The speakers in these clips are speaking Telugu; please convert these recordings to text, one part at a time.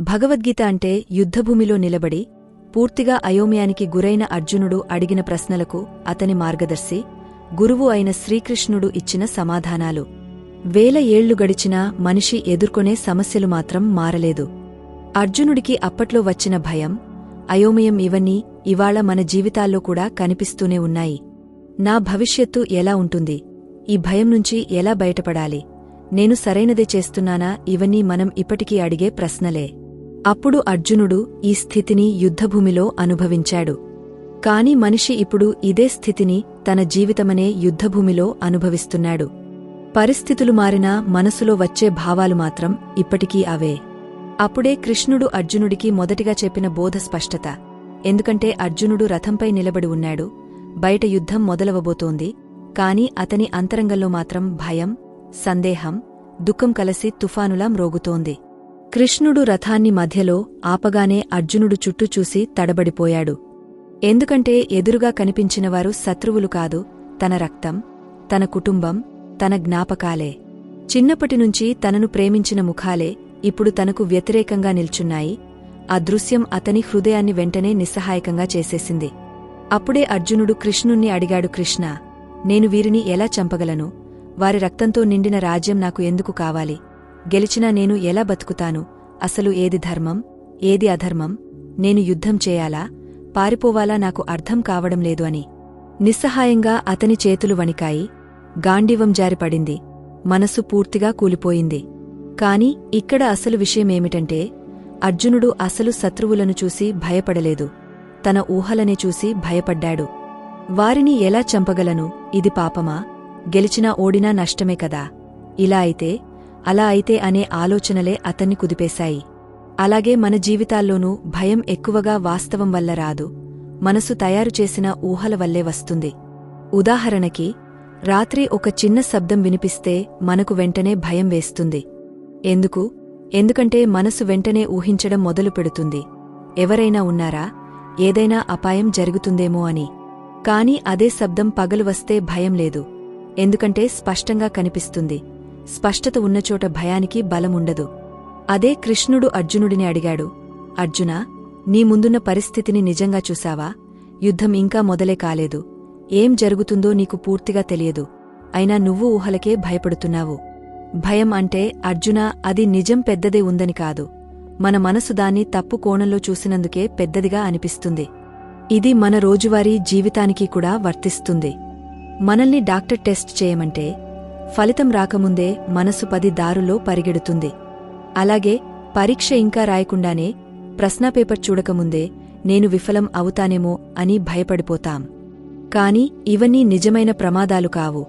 భగవద్గీత అంటే యుద్ధభూమిలో నిలబడి పూర్తిగా అయోమయానికి గురైన అర్జునుడు అడిగిన ప్రశ్నలకు అతని మార్గదర్శి గురువు అయిన శ్రీకృష్ణుడు ఇచ్చిన సమాధానాలు. వేల ఏళ్ళు గడిచినా మనిషి ఎదుర్కొనే సమస్యలు మాత్రం మారలేదు. అర్జునుడికి అప్పట్లో వచ్చిన భయం అయోమయం ఇవన్నీ ఇవాళ మన జీవితాల్లో కూడా కనిపిస్తూనే ఉన్నాయి. నా భవిష్యత్తు ఎలా ఉంటుంది? ఈ భయం నుంచి ఎలా బయటపడాలి? నేను సరైనదే చేస్తున్నానా? ఇవన్నీ మనం ఇప్పటికీ అడిగే ప్రశ్నలే. అప్పుడు అర్జునుడు ఈ స్థితిని యుద్ధభూమిలో అనుభవించాడు. కాని మనిషి ఇప్పుడు ఇదే స్థితిని తన జీవితమనే యుద్ధభూమిలో అనుభవిస్తున్నాడు. పరిస్థితులు మారినా మనసులో వచ్చే భావాలు మాత్రం ఇప్పటికీ అవే. అప్పుడే కృష్ణుడు అర్జునుడికి మొదటిగా చెప్పిన బోధ స్పష్టత. ఎందుకంటే అర్జునుడు రథంపై నిలబడి ఉన్నాడు. బయట యుద్ధం మొదలవబోతోంది. కాని అతని అంతరంగంలో మాత్రం భయం సందేహం దుఃఖం కలసి తుఫానులా మ్రోగుతోంది. కృష్ణుడు రథాన్ని మధ్యలో ఆపగానే అర్జునుడు చుట్టూ చూసి తడబడిపోయాడు. ఎందుకంటే ఎదురుగా కనిపించినవారు శత్రువులు కాదు తన రక్తం తన కుటుంబం తన జ్ఞాపకాలే. చిన్నప్పటినుంచి తనను ప్రేమించిన ముఖాలే ఇప్పుడు తనకు వ్యతిరేకంగా నిల్చున్నాయి. ఆ దృశ్యం అతని హృదయాన్ని వెంటనే నిస్సహాయకంగా చేసేసింది. అప్పుడే అర్జునుడు కృష్ణుణ్ణి అడిగాడు కృష్ణ నేను వీరిని ఎలా చంపగలను? వారి రక్తంతో నిండిన రాజ్యం నాకు ఎందుకు కావాలి? గెలిచినా నేను ఎలా బతుకుతాను? అసలు ఏది ధర్మం? ఏది అధర్మం? నేను యుద్ధం చేయాలా? పారిపోవాలా? నాకు అర్థం కావడం లేదు అని. నిస్సహాయంగా అతని చేతులు వణికాయి. గాండివం జారిపడింది. మనసు పూర్తిగా కూలిపోయింది. కాని ఇక్కడ అసలు విషయమేమిటంటే అర్జునుడు అసలు శత్రువులను చూసి భయపడలేదు. తన ఊహలనే చూసి భయపడ్డాడు. వారిని ఎలా చంపగలను? ఇది పాపమా? గెలిచినా ఓడినా నష్టమే కదా. ఇలా అయితే అలా అయితే అనే ఆలోచనలే అతన్ని కుదిపేశాయి. అలాగే మన జీవితాల్లోనూ భయం ఎక్కువగా వాస్తవం వల్ల రాదు. మనసు తయారు చేసిన ఊహల వల్లే వస్తుంది. ఉదాహరణకి రాత్రి ఒక చిన్న శబ్దం వినిపిస్తే మనకు వెంటనే భయం వేస్తుంది. ఎందుకు? ఎందుకంటే మనసు వెంటనే ఊహించడం మొదలు పెడుతుంది. ఎవరైనా ఉన్నారా? ఏదైనా అపాయం జరుగుతుందేమో అని. కాని అదే శబ్దం పగలు వస్తే భయం లేదు. ఎందుకంటే స్పష్టంగా కనిపిస్తుంది. స్పష్టత ఉన్నచోట భయానికి బలముండదు. అదే కృష్ణుడు అర్జునుడిని అడిగాడు. అర్జునా నీ ముందున్న పరిస్థితిని నిజంగా చూశావా? యుద్ధం ఇంకా మొదలే కాలేదు. ఏం జరుగుతుందో నీకు పూర్తిగా తెలియదు. అయినా నువ్వు ఊహలకే భయపడుతున్నావు. భయం అంటే అర్జున అది నిజం పెద్దదే ఉందని కాదు. మన మనసు దాన్ని తప్పు కోణంలో చూసినందుకే పెద్దదిగా అనిపిస్తుంది. ఇది మన రోజువారీ జీవితానికి కూడా వర్తిస్తుంది. మనల్ని డాక్టర్ టెస్ట్ చేయమంటే ఫలితం రాకముందే మనసు పది దారుల్లో పరిగెడుతుంది. అలాగే పరీక్ష ఇంకా రాయకుండానే ప్రశ్నపేపర్ చూడకముందే నేను విఫలం అవుతానేమో అని భయపడిపోతాం. కాని ఇవన్నీ నిజమైన ప్రమాదాలు కావు.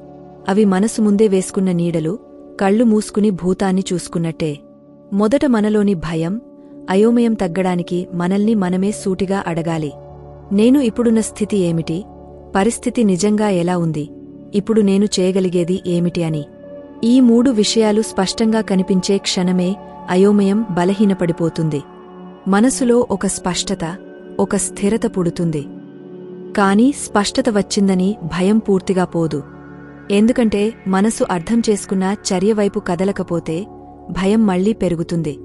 అవి మనసు ముందే వేసుకున్న నీడలు కళ్ళు మూసుకుని భూతాన్ని చూసుకున్నట్టే. మొదట మనలోని భయం అయోమయం తగ్గడానికి మనల్ని మనమే సూటిగా అడగాలి. నేను ఇప్పుడున్న స్థితి ఏమిటి? పరిస్థితి నిజంగా ఎలా ఉంది? ఇప్పుడు నేను చేయగలిగేది ఏమిటి అని. ఈ మూడు విషయాలు స్పష్టంగా కనిపించే క్షణమే అయోమయం బలహీనపడిపోతుంది. మనసులో ఒక స్పష్టత ఒక స్థిరత పుడుతుంది. కాని స్పష్టత వచ్చిందని భయం పూర్తిగా పోదు. ఎందుకంటే మనసు అర్థం చేసుకున్న చర్యవైపు కదలకపోతే భయం మళ్ళీ పెరుగుతుంది.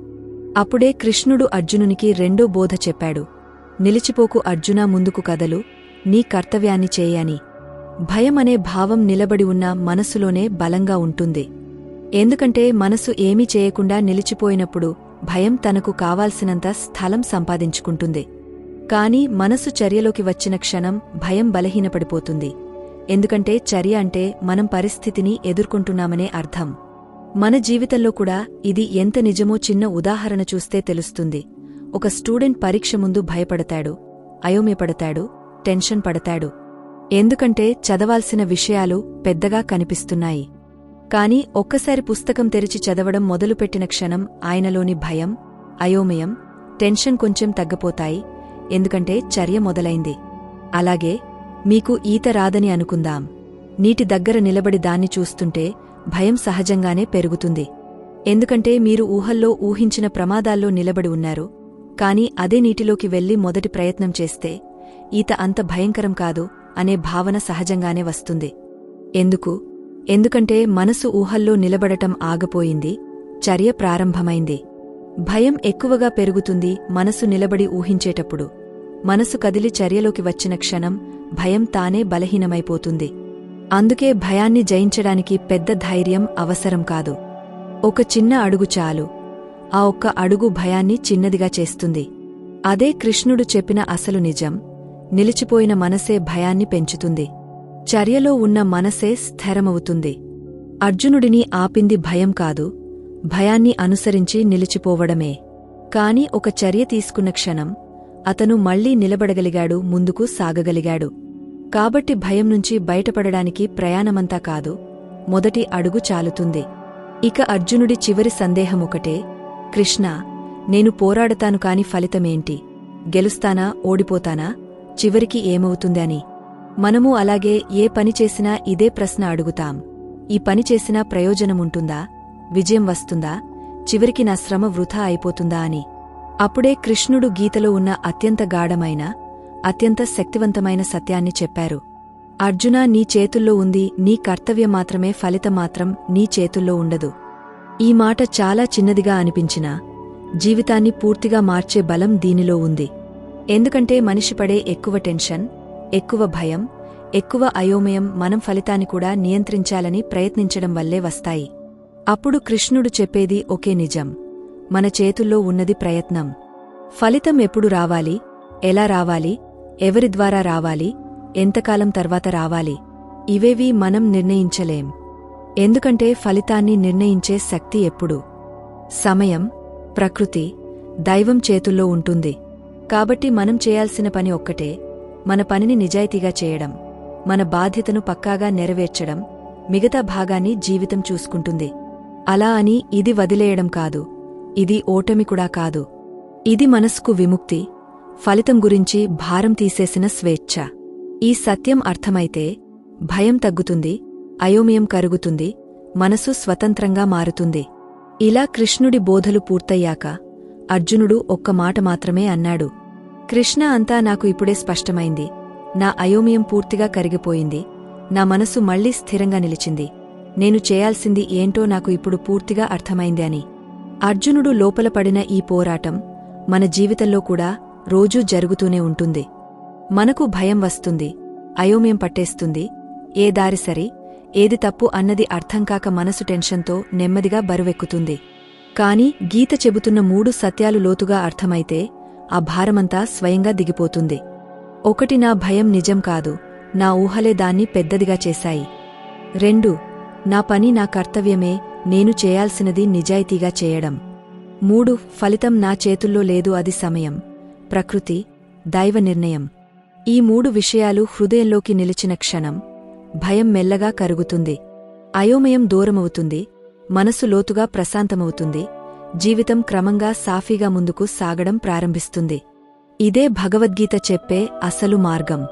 అప్పుడే కృష్ణుడు అర్జునునికి రెండో బోధ చెప్పాడు. నిలిచిపోకు అర్జున ముందుకు కదలు నీ కర్తవ్యాన్ని చేయని భయమనే భావం నిలబడి ఉన్న మనసులోనే బలంగా ఉంటుంది. ఎందుకంటే మనసు ఏమీ చేయకుండా నిలిచిపోయినప్పుడు భయం తనకు కావాల్సినంత స్థలం సంపాదించుకుంటుంది. కాని మనసు చర్యలోకి వచ్చిన క్షణం భయం బలహీనపడిపోతుంది. ఎందుకంటే చర్య అంటే మనం పరిస్థితిని ఎదుర్కొంటున్నామనే అర్థం. మన జీవితంలో కూడా ఇది ఎంత నిజమో చిన్న ఉదాహరణ చూస్తే తెలుస్తుంది. ఒక స్టూడెంట్ పరీక్ష ముందు భయపడతాడు అయోమ్యపడతాడు టెన్షన్ పడతాడు. ఎందుకంటే చదవాల్సిన విషయాలు పెద్దగా కనిపిస్తున్నాయి. కాని ఒక్కసారి పుస్తకం తెరిచి చదవడం మొదలుపెట్టిన క్షణం ఆయనలోని భయం అయోమయం టెన్షన్ కొంచెం తగ్గపోతాయి. ఎందుకంటే చర్య మొదలైంది. అలాగే మీకు ఈత రాదని అనుకుందాం. నీటి దగ్గర నిలబడి దాన్ని చూస్తుంటే భయం సహజంగానే పెరుగుతుంది. ఎందుకంటే మీరు ఊహల్లో ఊహించిన ప్రమాదాల్లో నిలబడి ఉన్నారు. కాని అదే నీటిలోకి వెళ్ళి మొదటి ప్రయత్నం చేస్తే ఈత అంత భయంకరం కాదు. అనే భావన సహజంగానే వస్తుంది. ఎందుకు? ఎందుకంటే మనసు ఊహల్లో నిలబడటం ఆగపోయింది చర్య ప్రారంభమైంది. భయం ఎక్కువగా పెరుగుతుంది మనసు నిలబడి ఊహించేటప్పుడు. మనసు కదిలి చర్యలోకి వచ్చిన క్షణం భయం తానే బలహీనమైపోతుంది. అందుకే భయాన్ని జయించడానికి పెద్ద ధైర్యం అవసరం కాదు. ఒక చిన్న అడుగు చాలు. ఆ ఒక్క అడుగు భయాన్ని చిన్నదిగా చేస్తుంది. అదే కృష్ణుడు చెప్పిన అసలు నిజం. నిలిచిపోయిన మనసే భయాన్ని పెంచుతుంది. చర్యలో ఉన్న మనసే స్థిరమవుతుంది. అర్జునుడిని ఆపింది భయం కాదు భయాన్ని అనుసరించి నిలిచిపోవడమే. కాని ఒక చర్య తీసుకున్న క్షణం అతను మళ్ళీ నిలబడగలిగాడు ముందుకు సాగగలిగాడు. కాబట్టి భయం నుంచి బయటపడడానికి ప్రయాణమంతా కాదు మొదటి అడుగు చాలుతుంది. ఇక అర్జునుడి చివరి సందేహమొకటే కృష్ణ నేను పోరాడతాను కాని ఫలితమేంటి? గెలుస్తానా? ఓడిపోతానా? చివరికి ఏమవుతుందని. మనము అలాగే ఏ పని చేసినా ఇదే ప్రశ్న అడుగుతాం. ఈ పని చేసినా ప్రయోజనముంటుందా? విజయం వస్తుందా? చివరికి నా శ్రమ వృథా అయిపోతుందా అని. అప్పుడే కృష్ణుడు గీతలో ఉన్న అత్యంత గాఢమైన అత్యంత శక్తివంతమైన సత్యాన్ని చెప్పారు. అర్జున నీ చేతుల్లో ఉంది నీ కర్తవ్యం మాత్రమే ఫలితం మాత్రం నీ చేతుల్లో ఉండదు. ఈ మాట చాలా చిన్నదిగా అనిపించినా జీవితాన్ని పూర్తిగా మార్చే బలం దీనిలో ఉంది. ఎందుకంటే మనిషి పడే ఎక్కువ టెన్షన్ ఎక్కువ భయం ఎక్కువ అయోమయం మనం ఫలితాన్ని కూడా నియంత్రించాలని ప్రయత్నించడం వల్లే వస్తాయి. అప్పుడు కృష్ణుడు చెప్పేది ఒకే నిజం మన చేతుల్లో ఉన్నది ప్రయత్నం. ఫలితం ఎప్పుడు రావాలి ఎలా రావాలి ఎవరి ద్వారా రావాలి ఎంతకాలం తర్వాత రావాలి ఇవేవీ మనం నిర్ణయించలేం. ఎందుకంటే ఫలితాన్ని నిర్ణయించే శక్తి ఎప్పుడు? సమయం ప్రకృతి దైవం చేతుల్లో ఉంటుంది. కాబట్టి మనం చేయాల్సిన పని ఒక్కటే మన పనిని నిజాయితీగా చేయడం మన బాధ్యతను పక్కాగా నెరవేర్చడం మిగతా భాగాన్ని జీవితం చూసుకుంటుంది. అలా అని ఇది వదిలేయడం కాదు ఇది ఓటమి కూడా కాదు. ఇది మనస్కు విముక్తి ఫలితం గురించి భారం తీసేసిన స్వేచ్ఛ. ఈ సత్యం అర్థమైతే భయం తగ్గుతుంది అయోమయం కరుగుతుంది మనసు స్వతంత్రంగా మారుతుంది. ఇలా కృష్ణుడి బోధలు పూర్తయ్యాక అర్జునుడు ఒక్క మాట మాత్రమే అన్నాడు. కృష్ణ అంతా నాకు ఇప్పుడే స్పష్టమైంది. నా అయోమయం పూర్తిగా కరిగిపోయింది. నా మనసు మళ్ళీ స్థిరంగా నిలిచింది. నేను చేయాల్సింది ఏంటో నాకు ఇప్పుడు పూర్తిగా అర్థమైంది అని. అర్జునుడు లోపల పడిన ఈ పోరాటం మన జీవితంలో కూడా రోజూ జరుగుతూనే ఉంటుంది. మనకు భయం వస్తుంది. అయోమయం పట్టేస్తుంది. ఏ దారి సరి ఏది తప్పు అన్నది అర్థంకాక మనసు టెన్షన్తో నెమ్మదిగా బరువెక్కుతుంది. కాని గీత చెబుతున్న మూడు సత్యాలు లోతుగా అర్థమైతే ఆ భారమంతా స్వయంగా దిగిపోతుంది. ఒకటి నా భయం నిజం కాదు నా ఊహలే దాన్ని పెద్దదిగా చేశాయి. రెండు నా పని నా కర్తవ్యమే నేను చేయాల్సినది నిజాయితీగా చేయడం. మూడు ఫలితం నా చేతుల్లో లేదు అది సమయం. ప్రకృతి దైవ నిర్ణయం. ఈ మూడు విషయాలు హృదయంలోకి నిలిచిన క్షణం భయం మెల్లగా కరుగుతుంది. అయోమయం దూరమవుతుంది మనసు లోతుగా ప్రశాంతమవుతుంది. జీవితం క్రమంగా సాఫీగా ముందుకు సాగడం ప్రారంభిస్తుంది. ఇదే భగవద్గీత చెప్పే అసలు మార్గం.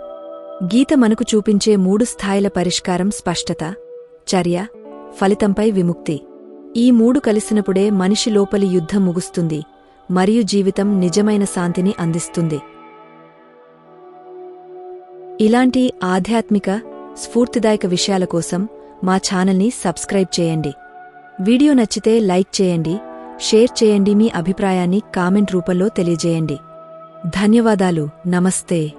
గీత మనకు చూపించే మూడు స్థాయిల పరిష్కారం స్పష్టత చర్య ఫలితంపై విముక్తి. ఈ మూడు కలిసినప్పుడే మనిషి లోపలి యుద్ధం ముగుస్తుంది మరియు జీవితం నిజమైన శాంతిని అందిస్తుంది. ఇలాంటి ఆధ్యాత్మిక స్ఫూర్తిదాయక విషయాల కోసం మా ఛానల్ని సబ్స్క్రైబ్ చేయండి. వీడియో నచ్చితే లైక్ చేయండి షేర్ చేయండి మీ అభిప్రాయాన్ని కామెంట్ రూపంలో తెలియజేయండి. ధన్యవాదాలు నమస్తే.